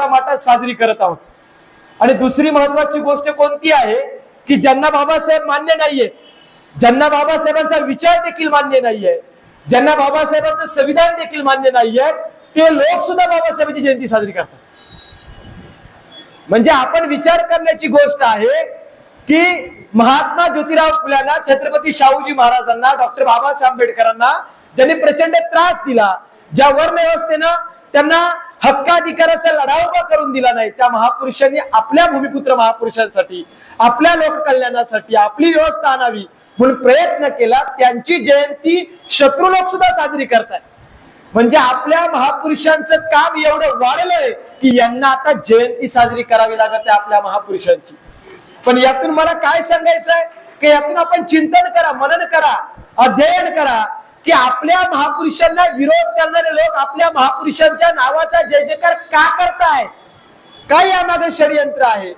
माटात साजरी करत आहोत. आणि दुसरी महत्वाची गोष्ट कोणती आहे की ज्यांना बाबासाहेब मान्य नाहीये ज्यांना बाबासाहेबांचा विचार देखील मान्य नाहीये ज्यांना बाबासाहेबांचं संविधान देखील मान्य नाहीये ते लोक सुद्धा बाबासाहेबांची जयंती साजरी करतात. म्हणजे आपण विचार करण्याची गोष्ट आहे की महात्मा ज्योतिराव फुल्यांना छत्रपती शाहूजी महाराजांना डॉक्टर बाबासाहेब आंबेडकरांना ज्यांनी प्रचंड त्रास दिला ज्या वर्ण व्यवस्थेनं त्यांना हक्काधिकाराचा लढा उभा करून दिला नाही. त्या महापुरुषांनी आपल्या भूमिपुत्र महापुरुषांसाठी आपल्या लोककल्याणासाठी आपली व्यवस्था आणावी म्हणून प्रयत्न केला. त्यांची जयंती शत्रू लोक सुद्धा साजरी करतात म्हणजे आपल्या महापुरुषांचं काम एवढं वाढलंय की यांना आता जयंती साजरी करावी लागत आहे आपल्या महापुरुषांची. पण यातून मला काय सांगायचंय? की यातून आपण चिंतन करा मनन करा अध्ययन करा. की आपल्या महापुरुषांना विरोध करणारे लोक आपल्या महापुरुषांच्या नावाचा जय जयकार का करताय? काय यामागे षडयंत्र आहे?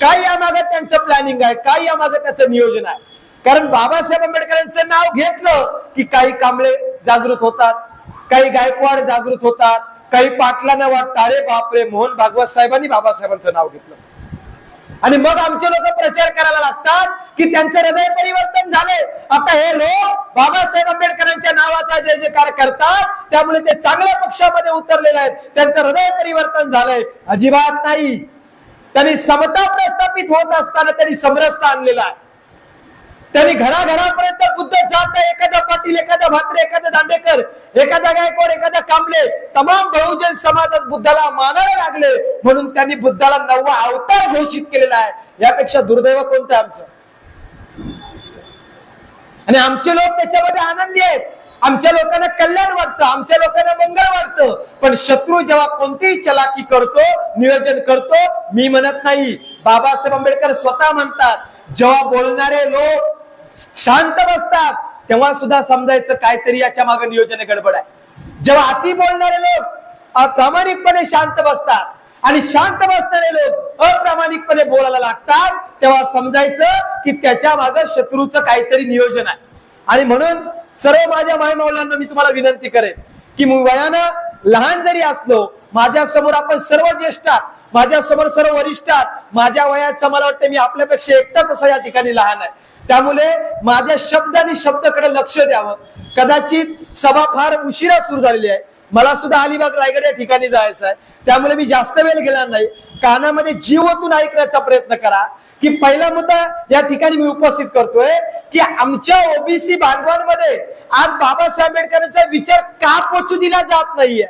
काय यामागे त्यांचं प्लॅनिंग आहे? काय यामागे त्याचं नियोजन आहे? कारण बाबासाहेब आंबेडकरांचं नाव घेतलं की काही कांबळे जागृत होतात काही गायकवाड जागृत होतात काही पाटलांना वाटतं अरे बापरे मोहन भागवत साहेबांनी बाबासाहेबांचं नाव घेतलं. आणि मग आमचे लोक प्रचार करायला लागतात की त्यांचं हृदय परिवर्तन झालंय आता हे लोक बाबासाहेब आंबेडकरांच्या नावाचा जय जयकार करतात त्यामुळे ते चांगल्या पक्षामध्ये उतरलेले आहेत. त्यांचं हृदय परिवर्तन झालंय. अजिबात नाही. त्यांनी समता प्रस्थापित होत असताना त्यांनी समरसता आणलेला आहे. त्यांनी घराघरापर्यंत बुद्ध जात एखादा पाटील एखादा भात्रे एखादा दांडेकर एखादा गायकवाड एखादा कांबळे तमाम बहुजन समाजात बुद्धाला मानायला लागले. म्हणून त्यांनी बुद्धाला नववा अवतार घोषित केलेला आहे. यापेक्षा दुर्दैव कोणतं आमचं? आणि आमचे लोक त्याच्यामध्ये आनंदी आहेत. आमच्या लोकांना कल्याण वाटतं आमच्या लोकांना मंगळ वाटतं. पण शत्रू जेव्हा कोणतीही चलाकी करतो नियोजन करतो मी म्हणत नाही. बाबासाहेब आंबेडकर स्वतः म्हणतात जेव्हा बोलणारे लोक शांत बसतात. तेव्हा सुद्धा समजायचं काहीतरी याच्या मागे नियोजन गडबड आहे. जेव्हा अति बोलणारे लोक अप्रामाणिकपणे शांत बसतात आणि शांत बसणारे लोक अप्रामाणिकपणे बोलायला लागतात तेव्हा समजायचं की त्याच्यामागे शत्रूचं काहीतरी नियोजन आहे. आणि म्हणून सर्व माझ्या मायमावलांना मी तुम्हाला विनंती करेन की मी वयानं लहान जरी असलो माझ्यासमोर आपण सर्व ज्येष्ठ माझ्यासमोर सर्व वरिष्ठ आहात. माझ्या वयाचं मला वाटतं मी आपल्यापेक्षा एकटाच असा या ठिकाणी लहान आहे. त्यामुळे माझ्या शब्द आणि शब्दाकडे लक्ष द्यावं. कदाचित सभा फार उशिरा सुरू झालेली आहे. मला सुद्धा अलिबाग रायगड या ठिकाणी जायचं आहे. त्यामुळे मी जास्त वेळ घेणार नाही. कानामध्ये जीवतून ऐकण्याचा प्रयत्न करा की पहिला मुद्दा या ठिकाणी मी उपस्थित करतोय की आमच्या ओबीसी बांधवांमध्ये आज बाबासाहेब आंबेडकरांचा विचार का पोचू दिला जात नाहीये?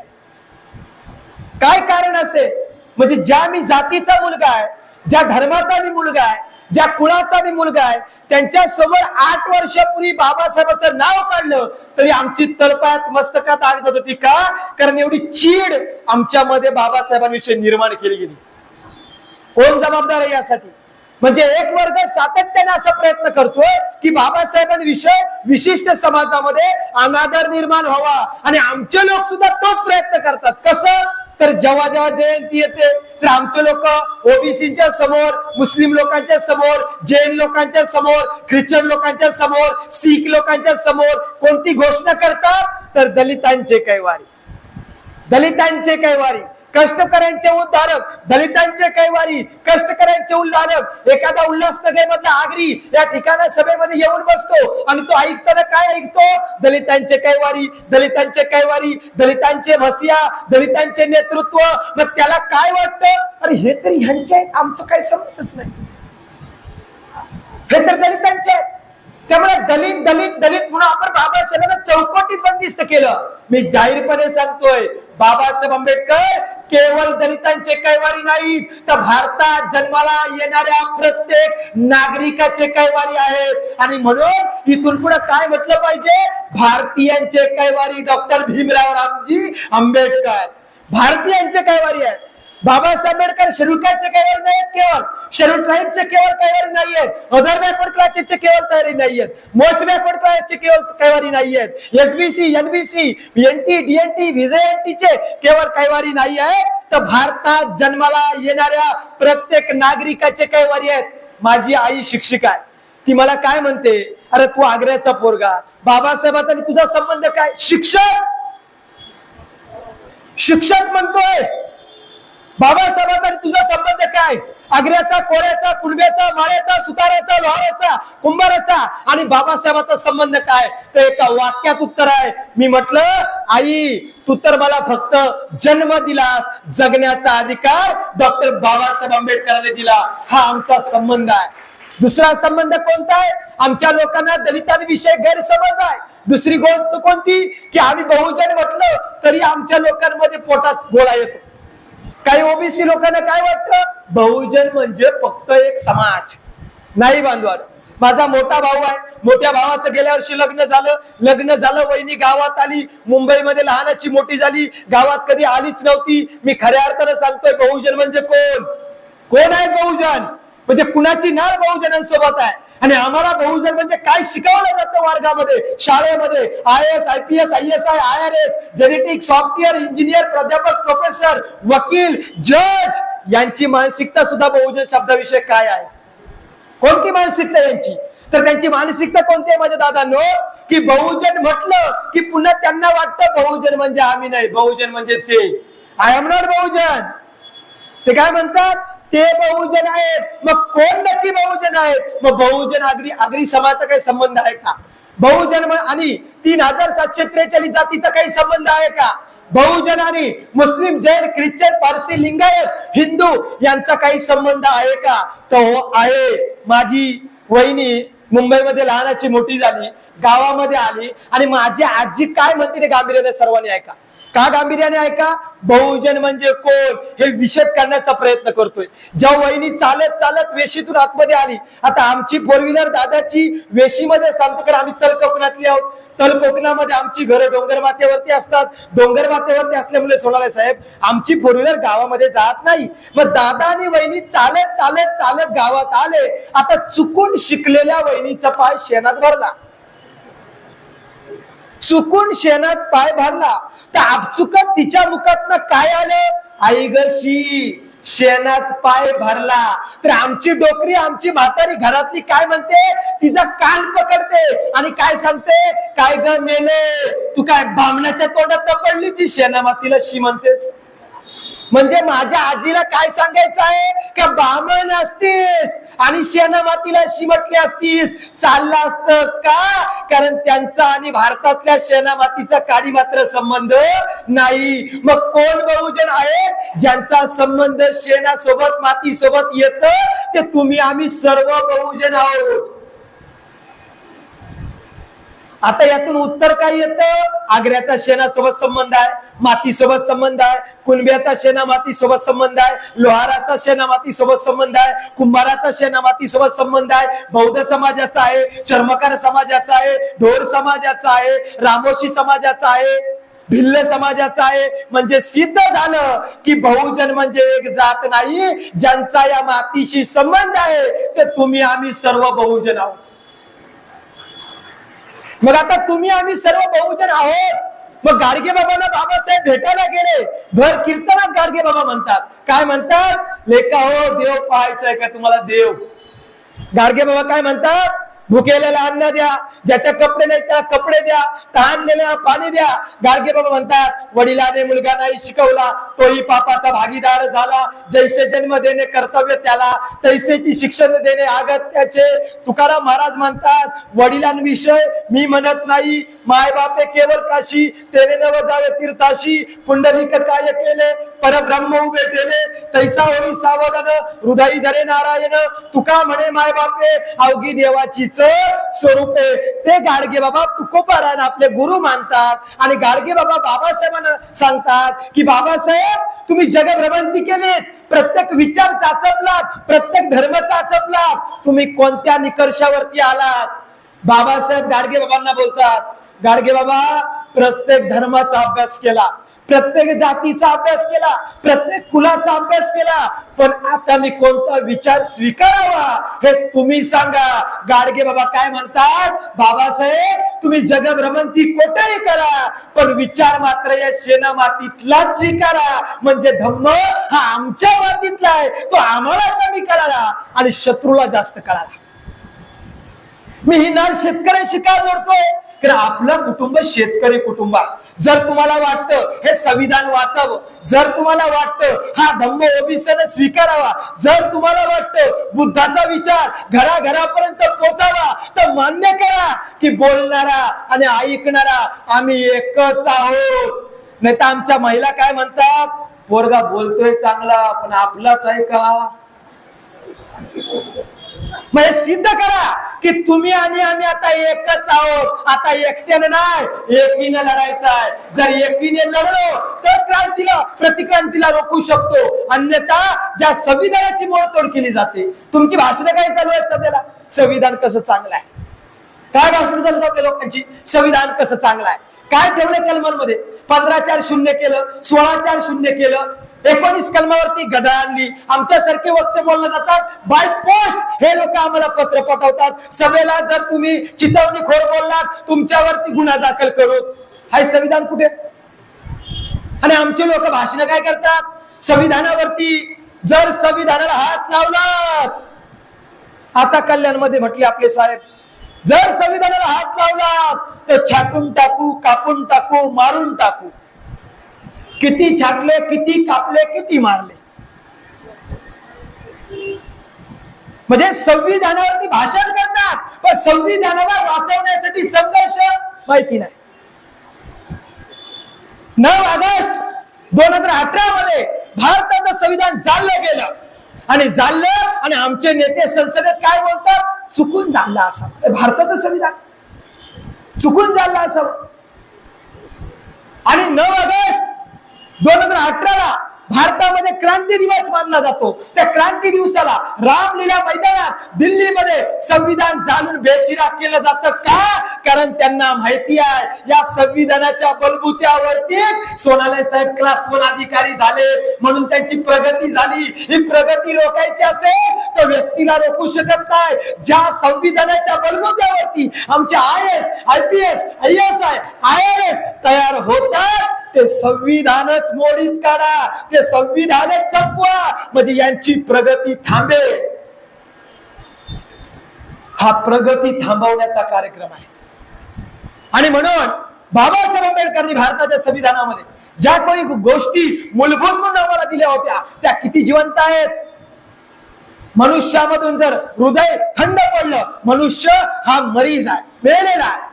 काय कारण असेल? म्हणजे ज्या मी जातीचा मुलगा आहे ज्या धर्माचा मी मुलगा आहे ज्या कुळाचा मी मुलगा आहे त्यांच्यासमोर आठ वर्षापूर्वी बाबासाहेबांचं नाव काढलं तरी आमची तळपात मस्तकात आग जात होती. का? कारण एवढी चीड आमच्यामध्ये बाबासाहेबांविषयी निर्माण केली गेली. कोण जबाबदार आहे यासाठी? म्हणजे एक वर्ग सातत्याने असा प्रयत्न करतोय की बाबासाहेबांविषय विशिष्ट समाजामध्ये अनादर निर्माण व्हावा. आणि आमचे लोक सुद्धा तोच प्रयत्न करतात. कसं? तर जेव्हा जेव्हा जयंती येते तर आमचे लोक ओबीसीच्या समोर मुस्लिम लोकांच्या समोर जैन लोकांच्या समोर ख्रिश्चन लोकांच्या समोर सीख लोकांच्या समोर कोणती घोषणा करतात? तर दलितांचे कैवारी. दलितांचे कैवारी. कष्टकऱ्यांचे उद्धारक दलितांचे कैवारी कष्टकऱ्यांचे उल्लालक एखादा उल्हासनगर आगरी या ठिकाणा सभेमध्ये येऊन बसतो आणि तो ऐकताना काय ऐकतो? दलितांचे कैवारी दलितांचे कैवारी दलितांचे भसिया दलितांचे नेतृत्व. मग त्याला काय वाटतं? अरे हे तरी ह्यांचे आमचं काही समजतच नाही. हे तर दलितांचे आहेत. त्यामुळे दलित दलित दलित म्हणून आपण बाबासाहेबांना चौकटीत बंदिस्त केलं. मी जाहीरपणे सांगतोय बाबासाहेब आंबेडकर केवळ दलितांचे कैवारी नाहीत तर भारतात जन्माला येणाऱ्या प्रत्येक नागरिकाचे कैवारी आहेत. आणि म्हणून इथून पुढे काय म्हटलं पाहिजे? भारतीयांचे कैवारी डॉक्टर भीमराव रामजी आंबेडकर. भारतीयांचे कैवारी आहेत. बाबासाहेब आंबेडकर शेड्यूल कास्टचे कैवारी नाहीत केवळ. शेड्यूल ट्राईबचे केवळ कैवारी नाहीयेत. अदर बॅकवर्ड क्लासेसचे केवळ तयारी नाहीयेत. मोस्ट बॅकवर्ड क्लासेसचे केवळ कैवारी नाहीयेत. एसबीसी एनबीसी एनटी डीएनटी चे केवळ कैवारी नाही तर भारतात जन्माला येणाऱ्या प्रत्येक नागरिकाचे कैवारी आहेत? माझी आई शिक्षिका आहे. ती मला काय म्हणते? अरे तू आग्र्याचा पोरगा. बाबासाहेबाचा आणि तुझा संबंध काय? शिक्षक? शिक्षक म्हणतोय. बाबासाहेबांचा आणि तुझा संबंध काय? आग्र्याचा कोऱ्याचा कुणब्याचा माळ्याचा सुताराचा लोहाराचा कुंभाराचा आणि बाबासाहेबांचा संबंध काय? तर एका वाक्यात उत्तर आहे. मी म्हटलं आई तू तर मला फक्त जन्म दिलास जगण्याचा अधिकार डॉक्टर बाबासाहेब आंबेडकरांनी दिला. हा आमचा संबंध आहे. दुसरा संबंध कोणता आहे? आमच्या लोकांना दलितांविषयी गैरसमज आहे. दुसरी गोष्ट कोणती? की आम्ही बहुजन म्हटलं तरी आमच्या लोकांमध्ये पोटात गोळा येतो. काही ओबीसी लोकांना काय वाटतं? बहुजन म्हणजे फक्त एक समाज. नाही बांधवार माझा मोठा भाऊ आहे. मोठ्या भावाचं गेल्या वर्षी लग्न झालं. लग्न झालं वहिनी गावात आली. मुंबईमध्ये लहानाची मोठी झाली. गावात कधी आलीच नव्हती. मी खऱ्या अर्थानं सांगतोय बहुजन म्हणजे कोण? कोण आहे बहुजन? म्हणजे कुणाची नाळ बहुजनांसोबत आहे? आणि आम्हाला बहुजन म्हणजे काय शिकवलं जातं वर्गामध्ये शाळेमध्ये I S I P S I S I I R S genetic software engineer प्राध्यापक प्रोफेसर वकील जज यांची मानसिकता सुद्धा बहुजन शब्दाविषयी काय आहे? कोणती मानसिकता यांची? तर त्यांची मानसिकता कोणती आहे माझ्या दादांनो? की बहुजन म्हटलं की पुन्हा त्यांना वाटतं बहुजन म्हणजे आम्ही नाही बहुजन म्हणजे ते. I am not Bahujan. ते काय म्हणतात? ते बहुजन आहेत. मग कोण नक्की बहुजन आहेत? मग बहुजन आगरी आगरी समाजाचा काही संबंध आहे का? बहुजन आणि तीन हजार सातशे त्रेचाळीस जातीचा काही संबंध आहे का? बहुजन आणि मुस्लिम जैन ख्रिश्चन पारसी लिंगायत हिंदू यांचा काही संबंध आहे का? तो हो आहे. माझी वहिनी मुंबईमध्ये लहानाची मोठी झाली गावामध्ये आली आणि माझी आजी काय म्हणते ते गांभीर्याने सर्वांनी ऐका. का गांभीर्याने ऐका? बहुजन म्हणजे कोण हे विषद करण्याचा प्रयत्न करतोय. ज्या वहिनी चालत चालत वेशीतून आतमध्ये आली आता आमची फोर व्हीलर दादाची वेशीमध्येच थांबतो कारण आम्ही तल कोकणातली आहोत. तल कोकणामध्ये आमची घरं डोंगर माथ्यावरती असतात. डोंगर माथ्यावरती असल्यामुळे सोनाले साहेब आमची फोर व्हीलर गावामध्ये जात नाही. मग दादा आणि वहिनी चालत चालत चालत गावात आले. आता चुकून शिकलेल्या वहिनीचा पाय शेणात भरला. चुकून शेणात पाय भरला. तर आपचुकत तिच्या मुखातनं काय आलं? आई गशी शेणात पाय भरला. तर आमची डोकरी आमची म्हातारी घरातली काय म्हणते? तिचा कान पकडते आणि काय सांगते? काय ग मेले तू काय बामण्याच्या तोंडात न पडली ती शेणा मातीला शी म्हणतेस? म्हणजे माझ्या आजीला काय सांगायचं आहे? का बामण असतीस आणि शेणा मातीला असतीस चाललं असतं का? कारण त्यांचा आणि भारतातल्या शेणा मातीचा काही मात्र संबंध नाही. मग कोण बहुजन आहेत? ज्यांचा संबंध शेणासोबत माती सोबत येत ते तुम्ही आम्ही सर्व बहुजन आहोत. आता यातून उत्तर काय येतं? आग्र्याचा शेणासोबत संबंध आहे. मातीसोबत संबंध आहे. कुणब्याचा शेणा मातीसोबत संबंध आहे. लोहाराचा शेणा मातीसोबत संबंध आहे. कुंभाराचा शेणा मातीसोबत संबंध आहे. बौद्ध समाजाचा आहे. चर्मकार समाजाचा आहे. ढोर समाजाचा आहे. रामोशी समाजाचा आहे. भिल्ल समाजाचा आहे. म्हणजे सिद्ध झालं की बहुजन म्हणजे एक जात नाही. ज्यांचा या मातीशी संबंध आहे ते तुम्ही आम्ही सर्व बहुजन आहोत. मग आता तुम्ही आम्ही सर्व बहुजन आहोत. मग गाडगे बाबांना बाबासाहेब भेटायला गेले. भर कीर्तनात गाडगे बाबा म्हणतात. काय म्हणतात? लेखा हो देव पाहायचंय का तुम्हाला देव? गाडगे बाबा काय म्हणतात? भुकेलेला अन्न द्या ज्याच्या कपडे नाही त्याला कपडे द्या तहानलेल्या पाणी द्या. गाडगे बाबा म्हणतात वडिलाने मुलगा नाही शिकवला तोही पापाचा भागीदार झाला. जैसे जन्म देणे कर्तव्य त्याला तैसेची शिक्षण देणे अगत्याचे तुकाराम महाराज म्हणतात वडिलांविषय मी म्हणत नाही. मायबापे केवळ काशी तेने नव जावे तीर्थाशी. पुंडलिक काय केले? परब्रह्म उभे ठेवे तैसा होई सावधान हृदयी धरे नारायण. तुका म्हणे मायबापे अवघी देवाचीच स्वरूपे. ते गाडगे बाबा तुकोपारायण आपले गुरु मानतात. आणि गाडगे बाबा बाबासाहेबांना सांगतात की बाबासाहेब तुम्ही जगभ्रमंती केलीत. प्रत्येक विचार चाचपलात प्रत्येक धर्म चाचपलात. तुम्ही कोणत्या निकर्षावरती आलात? बाबासाहेब गाडगे बाबांना बोलतात गाडगे बाबा प्रत्येक धर्माचा अभ्यास केला. प्रत्येक जातीचा अभ्यास केला प्रत्येक कुलाचा अभ्यास केला पण आता मी कोणता विचार स्वीकारावा हे तुम्ही सांगा. गाडगे बाबा काय म्हणतात? बाबासाहेब तुम्ही जगभ्रमंती कोठेही करा पण विचार मात्र या शेणा मातीतलाच स्वीकारा. म्हणजे धम्म हा आमच्या मातीतला आहे तो आम्हाला कमी कळाला आणि शत्रूला जास्त कळाला मी ही नाळ शेतकऱ्यांशी का जोडतोय? कारण आपलं कुटुंब शेतकरी कुटुंब. जर तुम्हाला वाटतं हे संविधान वाचावं जर तुम्हाला वाटतं हा धम्म ओबीसीनं स्वीकारावा जर तुम्हाला वाटतं बुद्धाचा विचार घराघरापर्यंत पोचावा तर मान्य करा की बोलणारा आणि ऐकणारा आम्ही एकच आहोत. नाही तर आमच्या महिला काय म्हणतात? पोरगा बोलतोय चांगला पण आपलाच आहे का? मग हे सिद्ध करा की तुम्ही आणि आम्ही आता एकच आहोत. आता एकट्याने नाही एकीने लढायचं आहे. जर एकीने लढलो तर क्रांतीला प्रतिक्रांतीला रोखू शकतो. अन्यथा ज्या संविधानाची मोडतोड केली जाते तुमची भाषणं काय चालू आहेत सध्याला? संविधान कसं चांगलं आहे? काय भाषण चालू आपल्या लोकांची? संविधान कसं चांगलं आहे? काय ठेवलं कलमांमध्ये? पंधरा चार शून्य केलं सोळा चार शून्य केलं एकोणीस कलमावरती गदा आणली. आमच्यासारखे वक्ते बोलले जातात. बाय पोस्ट हे लोक आम्हाला पत्र पाठवतात. सभेला जर तुम्ही चितवणी खोर बोललात तुमच्यावरती गुन्हा दाखल करू. हाय संविधान कुठे? आणि आमचे लोक भाषण काय करतात? संविधानावरती जर संविधानाला हात लावलात आता कल्याणमध्ये म्हटले आपले साहेब जर संविधानाला हात लावलात तर छाटून टाकू कापून टाकू मारून टाकू. किती छाटले किती कापले किती मारले? म्हणजे संविधानावरती भाषण करतात पण संविधानाला वाचवण्यासाठी संघर्ष माहिती नाही. नऊ ऑगस्ट दोन हजार अठरा मध्ये भारताचं संविधान जाळलं गेलं. आणि जाळलं आणि आमचे नेते संसदेत काय बोलतात? चुकून जाणलं असावं. भारताचं संविधान. चुकून जाणलं असावं. आणि नऊ ऑगस्ट दोन हजार अठराला भारतामध्ये क्रांती दिवस मानला जातो. त्या क्रांती दिवसाला रामलीला मैदानात दिल्लीमध्ये संविधान जाणून बेचिराग केलं जातं. का? कारण त्यांना माहिती आहे या संविधानाच्या बलबुत्यावरती सोनालय साहेब क्लास वन अधिकारी झाले. म्हणून त्यांची प्रगती झाली. ही प्रगती रोखायची असेल तर व्यक्तीला रोखू शकत नाही. ज्या संविधानाच्या बलबुत्यावरती आमच्या I S I P S I S I I R S तयार होतात ते संविधानच मोडीत काढा ते संविधानच संपवा म्हणजे यांची प्रगती थांबेल हा प्रगती थांबवण्याचा कार्यक्रम आहे. आणि म्हणून बाबासाहेब आंबेडकरांनी भारताच्या संविधानामध्ये ज्या काही गोष्टी मूलभूत म्हणून आम्हाला दिल्या होत्या त्या किती जिवंत आहेत? मनुष्यामधून जर हृदय थंड पडलं मनुष्य हा मरीज आहे मेलेला आहे.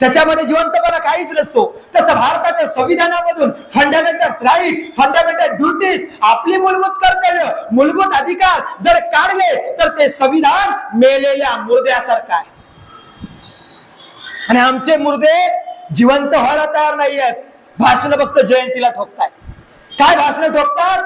त्याच्यामध्ये जिवंतपणा काहीच नसतो. तसं भारताच्या संविधानामधून फंडामेंटल राईट फंडामेंटल ड्युटीज आपली मूलभूत कर्तव्य मूलभूत अधिकार जर काढले तर ते संविधान मेलेल्या मुर्द्यासारखं आहे. आणि आमचे मुर्दे जिवंत व्हायला तयार नाही आहेत भाषण फक्त जयंतीला ठोकताय काय भाषण ठोकतात?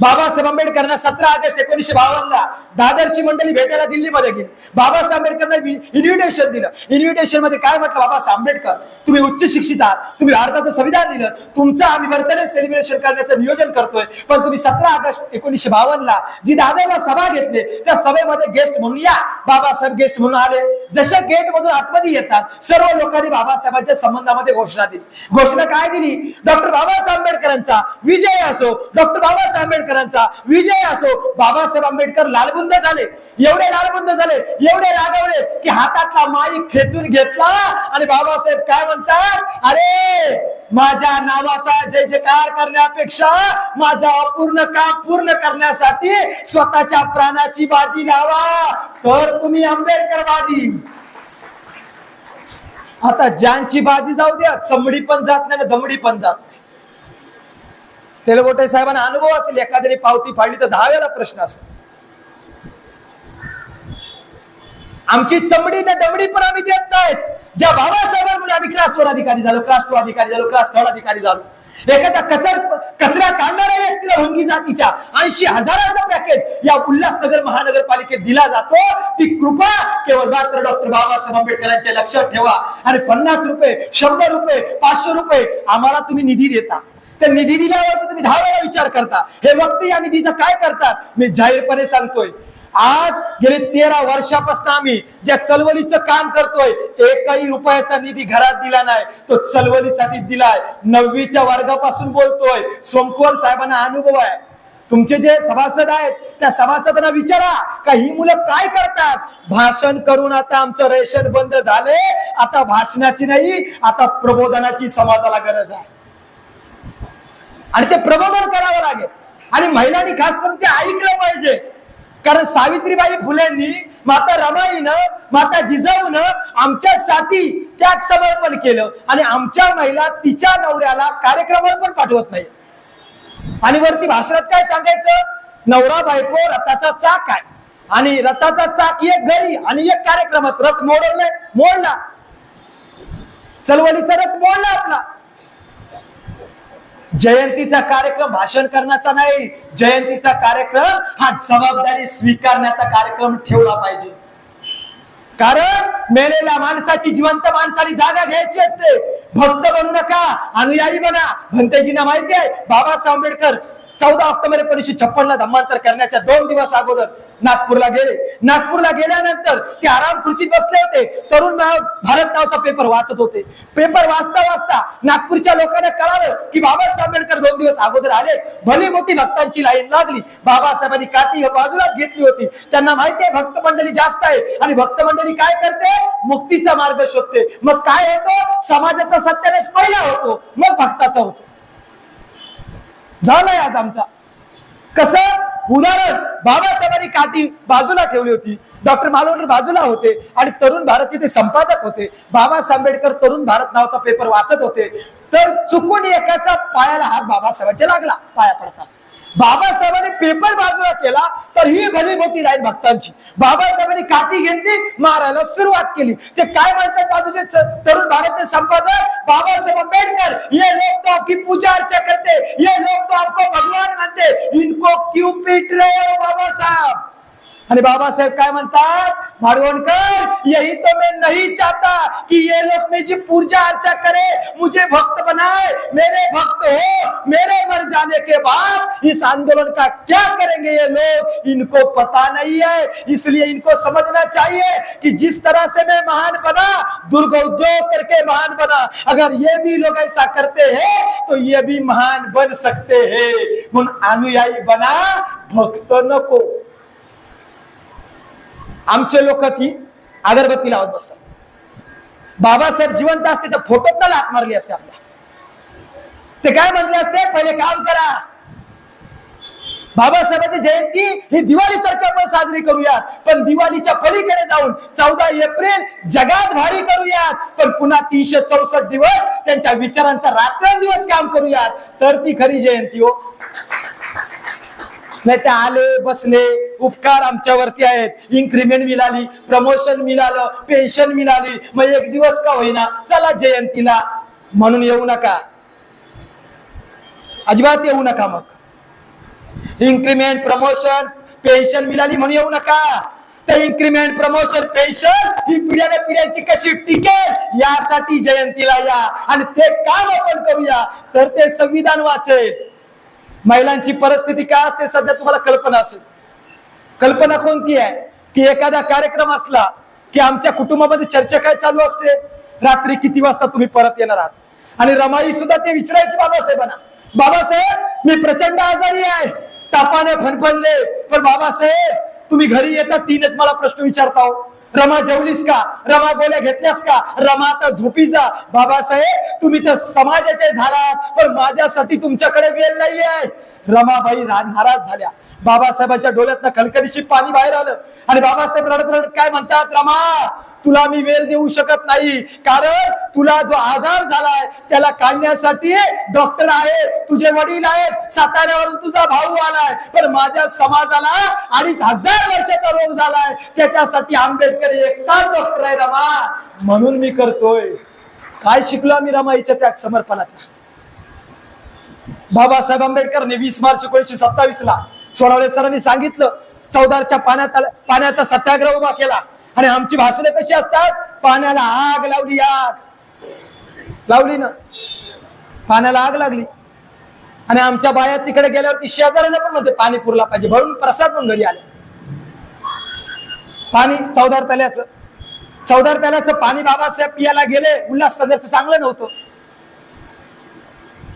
बाबासाहेब आंबेडकरांना सतरा ऑगस्ट एकोणीशे बावन्नला दादरची मंडळी भेटायला दिल्लीमध्ये गेली. बाबासाहेब आंबेडकरांना इन्व्हिटेशन दिलं. इन्व्हिटेशनमध्ये काय म्हटलं? बाबासाहेब आंबेडकर तुम्ही उच्च शिक्षित आहात तुम्ही भारताचं संविधान लिहिलं तुमचं आम्ही बर्थडे सेलिब्रेशन करण्याचं नियोजन करतोय. पण तुम्ही सतरा ऑगस्ट एकोणीशे बावन्नला जी दादरला सभा घेतली त्या सभेमध्ये गेस्ट म्हणून या. बाबासाहेब गेस्ट म्हणून आले. जशा गेट मधून आतमध्ये येतात सर्व लोकांनी बाबासाहेबांच्या संबंधामध्ये घोषणा दिली. घोषणा काय दिली? डॉक्टर बाबासाहेब आंबेडकरांचा विजय असो डॉक्टर बाबासाहेब आंबेडकरांचा विजय असो बाबासाहेब आंबेडकर लालबुंद झाले. एवढे लालबुंद झाले एवढे रागवले की हातातला माईक खेचून घेतला आणि बाबासाहेब काय म्हणतात? अरे माझ्या नावाचा जय जयकार करण्यापेक्षा माझं अपूर्ण काम पूर्ण करण्यासाठी स्वतःच्या प्राणाची बाजी लावा. तर तुम्ही आंबेडकरवादी. आता ज्यांची बाजी जाऊ द्या चमडी पण जात नाही ना दमडी पण जात नाही. तेलगोटे साहेबांना अनुभव असेल एखाद्याने पावती फाडली तर दहा वेळा प्रश्न असतो. आमची चमडी ना दमडी पण आम्ही देत नाहीत. ज्या बाबासाहेबांमुळे आम्ही क्लास वन अधिकारी झालो क्लास टू अधिकारी झालो क्लास थर्ड अधिकारी झालो. एखाद्या कचर कचरा काढणाऱ्या व्यक्तीला भंगी जातीच्या ऐंशी हजाराचा पॅकेज या उल्हासनगर महानगरपालिकेत दिला जातो. ती कृपा केवळ मात्र डॉक्टर बाबासाहेब आंबेडकरांच्या लक्षात ठेवा. आणि पन्नास रुपये शंभर रुपये पाचशे रुपये आम्हाला तुम्ही निधी देता. त्या निधी दिल्यावर तुम्ही दहा वेळा विचार करता. हे व्यक्ती या निधीचा काय करतात? मी जाहीरपणे सांगतोय. आज गेले तेरा वर्षापासून आम्ही ज्या चळवळीचं काम करतोय एकही रुपयाचा निधी घरात दिला नाही. तो चळवळीसाठी दिलाय. नववीच्या वर्गापासून बोलतोय. सोमकुवर साहेबांना अनुभव आहे. तुमचे जे सभासद आहेत त्या त्या सभासदांना विचारा का ही मुलं काय करतात? भाषण करून आता आमचं रेशन बंद झाले. आता भाषणाची नाही आता प्रबोधनाची समाजाला गरज आहे. आणि ते प्रबोधन करावं लागेल. आणि महिलांनी खास करून ते ऐकलं पाहिजे. कारण सावित्रीबाई फुलेंनी माता रमाईनं माता जिजाऊन आमच्यासाठी त्याग समर्पण केलं. आणि आमच्या महिला तिच्या नवऱ्याला कार्यक्रमाला पण पाठवत नाही. आणि वरती भाषणात काय सांगायचं? नवरा बायको रथाचा चाक आहे. आणि रथाचा चाक एक घरी आणि एक कार्यक्रमात रथ मोडवलाय मोडला. चलवलीचा रथ मोडला आपला. जयंतीचा कार्यक्रम भाषण करण्याचा नाही जयंतीचा कार्यक्रम हा जबाबदारी स्वीकारण्याचा कार्यक्रम ठेवला पाहिजे. कारण मेलेल्या माणसाची जिवंत माणसाने जागा घ्यायची असते. भक्त बनू नका अनुयायी बना. भंतेजींना माहिती आहे बाबासाहेब आंबेडकर चौदा ऑक्टोबर एकोणीशे छप्पन ला धर्मांतर करण्याच्या दोन दिवस अगोदर नागपूरला गेले. नागपूरला गेल्यानंतर ते आराम खुर्चीत बसले होते. तरुण भारत नावचा पेपर वाचत होते. पेपर वाचता वाचता नागपूरच्या लोकांना कळालं की बाबासाहेब आंबेडकर दोन दिवस अगोदर आले. भली मोठी भक्तांची लाईन लागली. बाबासाहेबांनी काठी बाजूलाच घेतली होती. त्यांना माहिती आहे भक्त मंडळी जास्त आहे. आणि भक्त मंडळी काय करते? मुक्तीचा मार्ग शोधते. मग काय होतो? समाजाचा सत्यानेच पहिला होतो. मग भक्ताचा होतो. झालंय आज आमचा. कसं? उदाहरण बाबासाहेबांनी काठी बाजूला ठेवली होती. डॉक्टर मालवणकर बाजूला होते आणि तरुण भारत तिथे संपादक होते. बाबासाहेब आंबेडकर तरुण भारत नावाचा पेपर वाचत होते. तर चुकून एकाचा पायाला हात बाबासाहेबांच्या लागला पाया पडताना. बाबासाहेबांनी पेपर बाजूला केला तर ही भली मोठी राहील भक्तांची. बाबासाहेबांनी काठी घेतली मारायला सुरुवात केली. ते काय म्हणतात बाजूचे तरुण भारतीय संपादक? बाबासाहेब आंबेडकर ये लोग तो आपकी पूजा अर्चा करते ये लोग तो आपको भगवान मानते. इनको क्यों पीट रहे हो बाबा साहब आणि बाबासाहेब काय म्हणतात? माडवणकर यही तो मैं नहीं चाहता कि ये लोग मुझे पूजा अर्चा करे, मुझे भक्त बनाए, मेरे भक्त हो, मेरे मर जाने के बाद इस आंदोलन का क्या करेंगे ये लोग? इनको पता नहीं है, इसलिए इनको समझना चाहिए कि जिस तरह से मैं महान बना, दुर्ग उद्योग करके महान बना, अगर ये भी लोग ऐसा करते हैं तो ये भी महान बन सकते हैं। उन अनुयायी बना भक्त नको आमचे लोक ती अगरबत्ती लावत बसतात. बाबासाहेब जिवंत असते तर फोटोत ना लात मारली असते आपल्या. ते काय म्हटले असते? पहिले काम करा. बाबासाहेबांची जयंती ही दिवाळी सारखं पण साजरी करूयात. पण दिवाळीच्या पलीकडे जाऊन चौदा एप्रिल जगात भारी करूयात. पण पुन्हा तीनशे चौसष्ट दिवस त्यांच्या विचारांचा रात्रंदिवस काम करूयात. तर ती खरी जयंती हो. नाही ते आले बसले उपकार आमच्यावरती आहेत. इन्क्रीमेंट मिळाली प्रमोशन मिळालं पेन्शन मिळाली. मग एक दिवस का होईना चला जयंतीला. म्हणून येऊ नका. अजिबात येऊ नका मग. इन्क्रीमेंट प्रमोशन पेन्शन मिळाली म्हणून येऊ नका. ते इन्क्रीमेंट प्रमोशन पेन्शन ही पिढ्याने पिढ्याची कशी टिकेल यासाठी जयंतीला या. आणि ते काम आपण करूया. तर ते संविधान वाचेल. महिलांची परिस्थिती काय असते सध्या तुम्हाला कल्पना असेल. कल्पना कोणती आहे? की एखादा कार्यक्रम असला की आमच्या कुटुंबामध्ये चर्चा काय चालू असते? रात्री किती वाजता तुम्ही परत येणार आहात? आणि रमाई सुद्धा ते विचारायची बाबासाहेबांना. बाबासाहेब मी प्रचंड आजारी आहे. तापाने फनफनले पण बाबासाहेब तुम्ही घरी येता तीनच मला प्रश्न विचारता हो. रमा जेवलीस का? रमा गोल्या घेतल्यास का? रमा आता झोपी जा. बाबासाहेब तुम्ही तर समाजाचे झालात पण माझ्यासाठी तुमच्याकडे वेळ नाही आहे रमाबाई नाराज झाल्या. बाबासाहेबांच्या डोळ्यातनं खलकडीशी पाणी बाहेर आलं. आणि बाबासाहेब रडत रडत काय म्हणतात रमा? तुला मी वेळ देऊ शकत नाही. कारण तुला जो आजार झालाय त्याला काढण्यासाठी डॉक्टर आहे तुझे वडील आहेत साताऱ्यावरून तुझा भाऊ आलाय. पण माझ्या समाजाला अडीच हजार वर्षाचा रोग झालाय. त्याच्यासाठी आंबेडकर एकटाच डॉक्टर आहे रमा. म्हणून मी करतोय. काय शिकलो आम्ही रमाईच्या त्या समर्पणात बाबासाहेब आंबेडकरने वीस मार्च एकोणीशे सत्तावीस ला सोडावळे सरांनी सांगितलं चौदारच्या पाण्यात पाण्याचा सत्याग्रह उभा केला. आणि आमची भाषणं कशी असतात? पाण्याला आग लावली आग. लावली ना. पाण्याला आग लागली. आणि आमच्या बाया तिकडे गेल्यावरती शेजाऱ्यांना पण म्हणते पाणी पुरला पाहिजे. भरून प्रसाद म्हणून घरी आले. पाणी चौदार तल्याचं. चौदार तल्याचं पाणी बाबासाहेब पियाला गेले. उल्हासनगरचं चांगलं नव्हतं.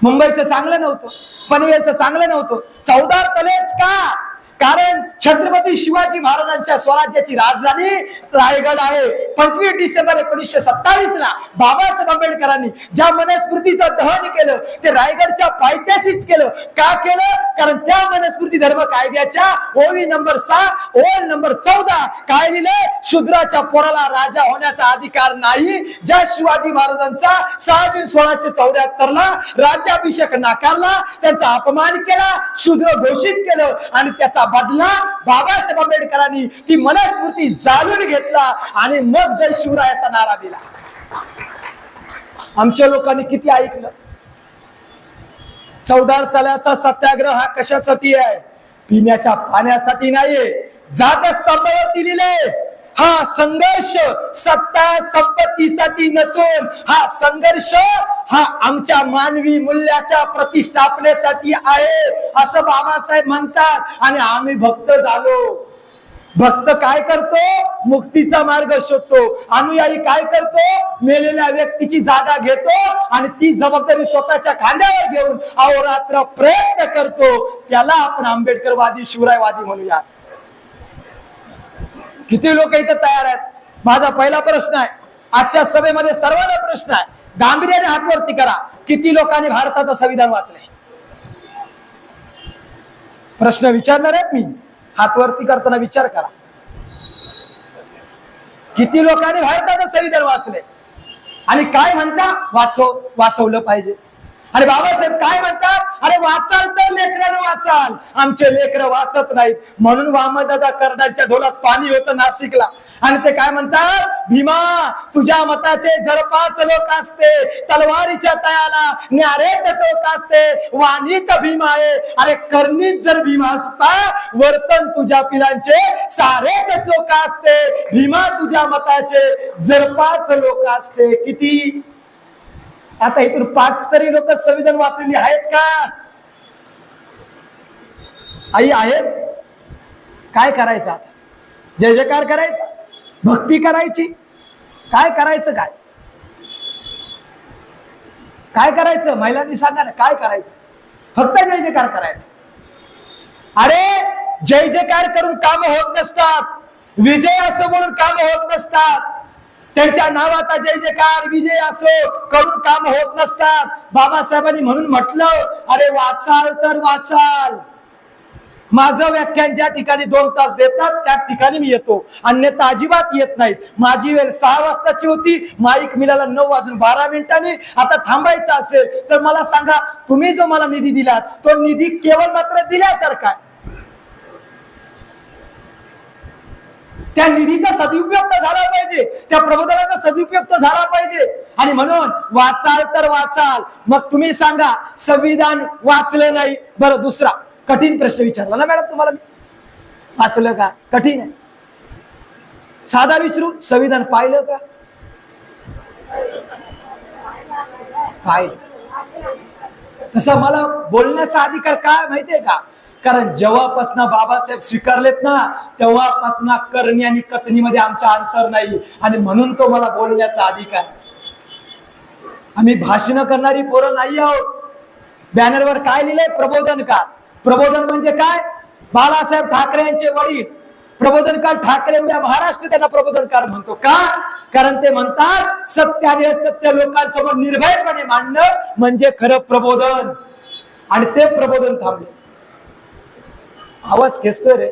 मुंबईचं चांगलं नव्हतं. पनवेलचं चांगलं नव्हतं. चौदार तलेच का? कारण छत्रपती शिवाजी महाराजांच्या स्वराज्याची राजधानी रायगड आहे. पंचवीस डिसेंबर एकोणीसशे सत्तावीस ला बाबासाहेब आंबेडकरांनी ज्या मनस्मृतीचं दहन केलं ते रायगडच्या पायथ्याशीच केलं. का केलं? कारण त्या मनस्मृती धर्म कायद्याच्या ओवी नंबर सहा ओल नंबर चौदा काय लिहिलंय? शूद्राच्या पोराला राजा होण्याचा अधिकार नाही. ज्या शिवाजी महाराजांचा सहा जून सोळाशे चौऱ्याहत्तर ला राज्याभिषेक नाकारला त्यांचा अपमान केला शूद्र घोषित केलं आणि त्याचा बदला बाबासाहेब आंबेडकरांनी ती मनस्फूर्ती जाणून घेतला आणि मग जय शिवरायाचा नारा दिला. आमच्या लोकांनी किती ऐकलं? चौदार तलाचा सत्याग्रह हा कशासाठी आहे? पिण्याच्या पाण्यासाठी नाहीये. जात स्तंभावरती लिहिले हा संघर्ष सत्ता संपत्तीसाठी नसून हा संघर्ष हा आमच्या मानवी मूल्याच्या प्रतिष्ठापनेसाठी आहे असं बाबासाहेब म्हणतात. आणि आम्ही भक्त झालो. भक्त काय करतो? मुक्तीचा मार्ग शोधतो. अनुयायी काय करतो? मेलेल्या व्यक्तीची जागा घेतो आणि ती जबाबदारी स्वतःच्या खांद्यावर घेऊन अहोरात्र प्रयत्न करतो. त्याला आपण आंबेडकरवादी शिवरायवादी म्हणूया किती लोक इथं तयार आहेत? माझा पहिला प्रश्न आहे. आजच्या सभेमध्ये सर्वांना प्रश्न आहे. गांभीर्याने हातवरती करा. किती लोकांनी भारताचं संविधान वाचलंय? प्रश्न विचारणार आहेत मी. हातवरती करताना विचार करा. किती लोकांनी भारताचं संविधान वाचले आणि काय म्हणता? वाचव वाचवलं पाहिजे. आणि बाबासाहेब काय म्हणतात? अरे वाचाल तर लेकरानं वाचाल. आमचे लेकर वाचत नाहीत. म्हणून वामदादा कर्णाच्या ढोलात पाणी होतं नाशिकला. आणि ते काय म्हणतात? भीमा तुझ्या मताचे जर पाच लोक असते. तलवारीच्या तयाला न्यारेच टोक असते. वाणीत भीमा आहे. अरे कर्णीत जर भीमा असता वर्तन तुझ्या पिलांचे सारेच चोक असते. भीमा तुझ्या मताचे जर पाच लोक असते. किती? आता इथून पाच तरी लोक संविधान वाचलेली आहेत का? आई आहेत? काय करायचं आता? जय जयकार करायचा? भक्ती करायची? काय करायचं काय? काय करायचं? महिलांनी सांगा ना काय करायचं? फक्त जय जयकार करायचं. अरे जय जयकार करून काम होत नसतात. विजय असं म्हणून काम होत नसतात. त्यांच्या नावाचा जय जयकार विजय असो करून काम होत नसतात. बाबासाहेबांनी म्हणून म्हटलं अरे वाचाल तर वाचाल. माझं व्याख्यान ज्या ठिकाणी दोन तास देतात त्या ठिकाणी मी येतो. अन्यथा अजिबात येत नाही. माझी वेळ सहा वाजताची होती माईक मिळाला नऊ वाजून बारा मिनिटांनी. आता थांबायचं असेल तर मला सांगा तुम्ही जो मला निधी दिलात तो निधी केवळ मात्र दिल्यासारखा त्या निधीचा सदुपयोग तर झाला पाहिजे. त्या प्रबोधनाचा सदुपयोग तर झाला पाहिजे. आणि म्हणून वाचाल तर वाचाल. मग तुम्ही सांगा संविधान वाचलं नाही. बरं दुसरा कठीण प्रश्न विचारला ना मॅडम तुम्हाला वाचलं का? कठीण आहे. साधा विचारू? संविधान पाहिलं का? पाहिलं. तसं मला बोलण्याचा अधिकार काय माहितीये का? कारण जेव्हापासून बाबासाहेब स्वीकारलेत ना तेव्हापासून करणी आणि कथनीमध्ये आमच्या अंतर नाही. आणि म्हणून तो मला बोलण्याचा अधिकार. आम्ही भाषण करणारी पोरं नाही आहोत. बॅनरवर काय लिहिलंय? प्रबोधनकार प्रबोधन म्हणजे काय? बाळासाहेब ठाकरे यांचे वडील. प्रबोधनकार ठाकरे एवढ्या महाराष्ट्र त्यांना प्रबोधनकार म्हणतो. का? कारण ते म्हणतात सत्य आणि लोकांसमोर निर्भयपणे मांडणं म्हणजे खरं प्रबोधन. आणि ते प्रबोधन थांबले. आवाज खेचतोय रे.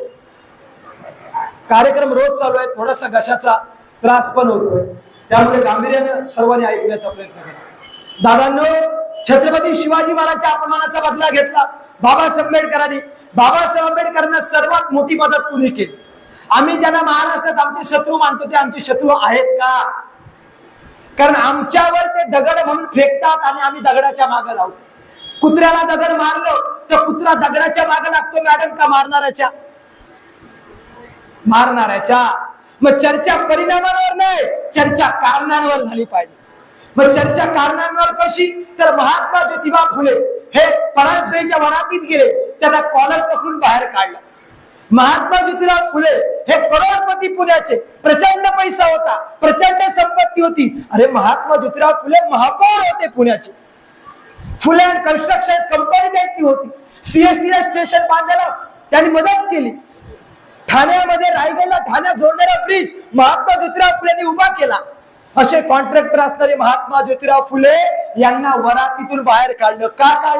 कार्यक्रम रोज चालू आहे थोडासा घशाचा त्रास पण होतोय. त्यामुळे गांभीर्यानं सर्वांनी ऐकण्याचा प्रयत्न केला दादांनो छत्रपती शिवाजी महाराजच्या अपमानाचा बदला घेतला बाबासाहेब आंबेडकरांनी. बाबासाहेब आंबेडकरांना सर्वात मोठी मदत कुणी केली? आम्ही ज्यांना महाराष्ट्रात आमचे शत्रू मानतो ते आमचे शत्रू आहेत का? कारण आमच्यावर ते दगड म्हणून फेकतात आणि आम्ही दगडाच्या मागे लावतो. कुत्र्याला दगड मारलं तर कुत्रा दगडाच्या मागे लागतो मॅडम का मारणाऱ्याच्या? मारणाऱ्याच्या. मग चर्चा परिणामांवर नाही चर्चा कारणांवर झाली पाहिजे. मग चर्चा कारणांवर कशी? तर महात्मा ज्योतिबा फुले हे परांजपेच्या वनातीत गेले त्यांना कॉलर पकडून बाहेर काढला. महात्मा ज्योतिराव फुले हे करोडपती पुण्याचे प्रचंड पैसा होता प्रचंड संपत्ती होती. अरे महात्मा ज्योतिराव फुले महापौर होते पुण्याचे. फुले कन्स्ट्रक्शन कंपनी त्यांची होती. सीएसटी ला स्टेशन बांधायला त्यांनी मदत केली. ठाण्यामध्ये रायगडला ठाण्यात जोडणारा ब्रिज महात्मा ज्योतिराव फुलेंनी उभा केला. असे कॉन्ट्रॅक्टर असणारे महात्मा ज्योतिराव फुले यांना वरातीतून बाहेर काढलं. का काढलं?